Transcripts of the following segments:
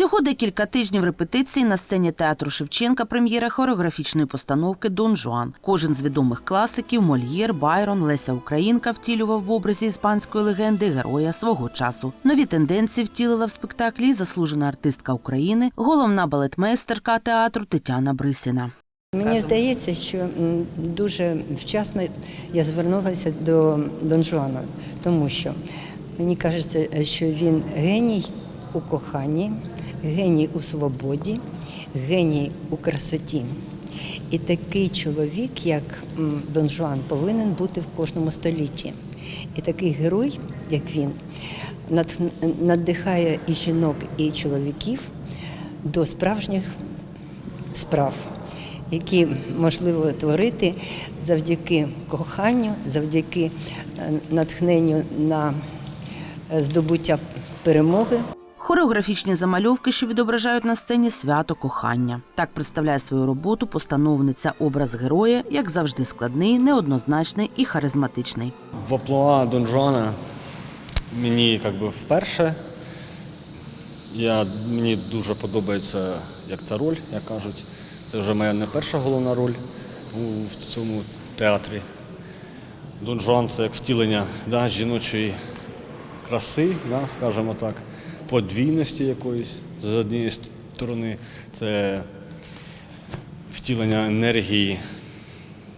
Всього декілька тижнів репетицій на сцені театру Шевченка прем'єра хореографічної постановки Дон Жуан. Кожен з відомих класиків Мольєр, Байрон, Леся Українка втілював в образі іспанської легенди героя свого часу. Нові тенденції втілила в спектаклі заслужена артистка України, головна балетмейстерка театру Тетяна Брисіна. Мені здається, що дуже вчасно я звернулася до Дон Жуана, тому що мені кажеться, що він геній у коханні, геній у свободі, геній у красоті. І такий чоловік, як Дон Жуан, повинен бути в кожному столітті. І такий герой, як він, над- надихає і жінок, і чоловіків до справжніх справ, які можливо творити завдяки коханню, завдяки е, натхненню на е, здобуття перемоги. Хореографічні замальовки, що відображають на сцені свято кохання. Так представляє свою роботу постановниця образ героя, як завжди, складний, неоднозначний і харизматичний. В Аплуа Дон Жуана мені як би вперше. Я, мені дуже подобається, як ця роль, як кажуть. Це вже моя не перша головна роль у, цьому театрі. Дон Жуан це як втілення да, жіночої краси, да, скажімо так, подвійності якоїсь з однієї сторони. Це втілення енергії,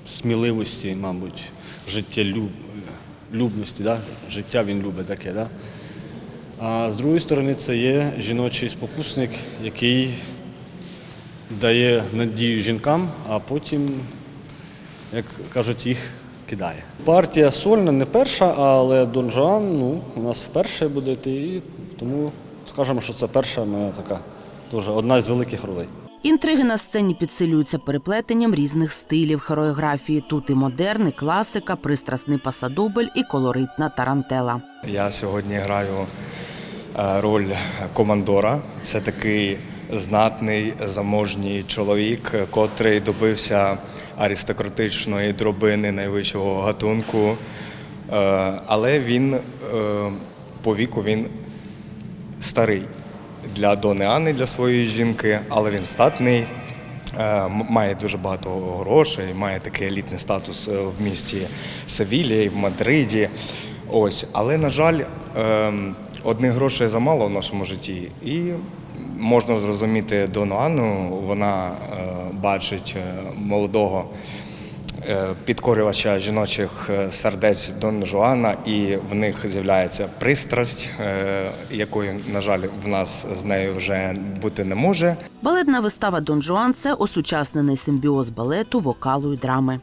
сміливості, мабуть, життєлюбності, да? життя він любить таке. Да? А з другої сторони, це є жіночий спокусник, який дає надію жінкам, а потім, як кажуть, їх кидає. Партія сольна не перша, але Дон Жуан ну, у нас вперше буде йти, тому скажемо, що це перша моя така, дуже одна з великих ролей. Інтриги на сцені підсилюються переплетенням різних стилів хореографії. Тут і модерн, і класика, пристрасний пасадубль і колоритна тарантела. Я сьогодні граю е, роль командора. Це такий знатний, заможній чоловік, котрий добився аристократичної дробини найвищого гатунку. Е, Але він е, по віку він старий для Дони Анни, для своєї жінки, але він статний, е, має дуже багато грошей, має такий елітний статус е, в місті Севілії, в Мадриді. Ось, але на жаль, ем, одних грошей замало в нашому житті, і можна зрозуміти Дону Анну. Вона е, бачить молодого підкорювача жіночих е, сердець Дон Жуана, і в них з'являється пристрасть, е, якої, на жаль, в нас з нею вже бути не може. Балетна вистава Дон Жуан це осучаснений симбіоз балету, вокалу і драми.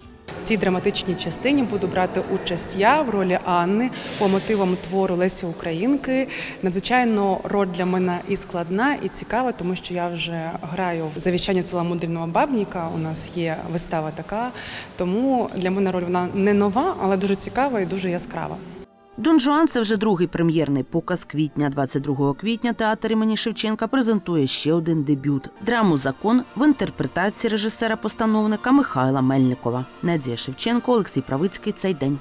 Цій драматичній частині буду брати участь я в ролі Анни по мотивам твору Лесі Українки. Надзвичайно роль для мене і складна, і цікава, тому що я вже граю в завіщання ціломудрільного бабніка. У нас є вистава така. Тому для мене роль вона не нова, але дуже цікава і дуже яскрава. Дон Жуан це вже другий прем'єрний показ квітня. 22 квітня театр імені Шевченка презентує ще один дебют драму Закон в інтерпретації режисера-постановника Михайла Мельникова. Надія Шевченко, Олексій Правицький. Цей день.